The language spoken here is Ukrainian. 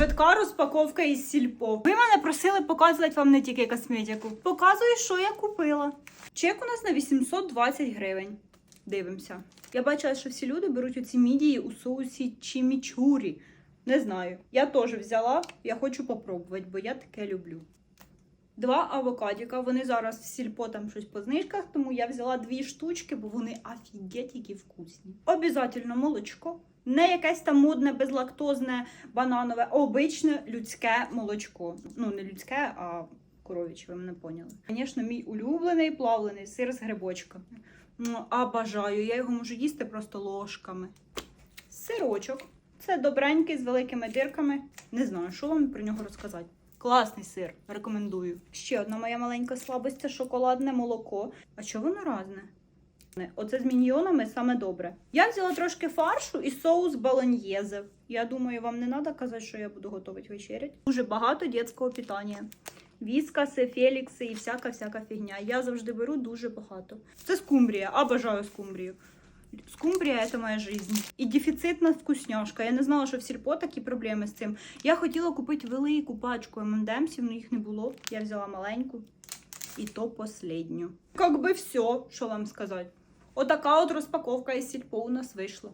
Швидка розпаковка із сільпо. Ви мене просили показувати вам не тільки косметику. Показую, що я купила. Чек у нас на 820 гривень. Дивимося. Я бачила, що всі люди беруть оці мідії у соусі чимічурі. Не знаю. Я теж взяла, я хочу попробувати, бо я таке люблю. Два авокадіка. Вони зараз в сільпо там щось по знижках, тому я взяла дві штучки, бо вони офігеть які вкусні. Обязательно молочко. Не якесь там модне, безлактозне, бананове, а обичне людське молочко. Ну, не людське, а коров'яче, ви мене поняли. Звісно, мій улюблений плавлений сир з грибочками. Ну, а бажаю, я його можу їсти просто ложками. Сирочок. Це добренький з великими дирками. Не знаю, що вам про нього розказати. Класний сир, рекомендую. Ще одна моя маленька слабость це шоколадне молоко. А чого воно разне? Оце з міньйонами саме добре. Я взяла трошки фаршу і соус балоньєзе. Я думаю, вам не треба казати, що я буду готувати вечерять. Дуже багато дитячого питання. Віскаси, фелікси і всяка-всяка фігня. Я завжди беру дуже багато. Це скумбрія, обожаю скумбрію. Скумбрія це моя жизнь. І дефіцитна вкусняшка. Я не знала, що в сільпо такі проблеми з цим. Я хотіла купити велику пачку ММДМсів, але їх не було. Я взяла маленьку. І то последню. Как би все, що вам сказати. Отака от розпаковка із сільпо у нас вийшла.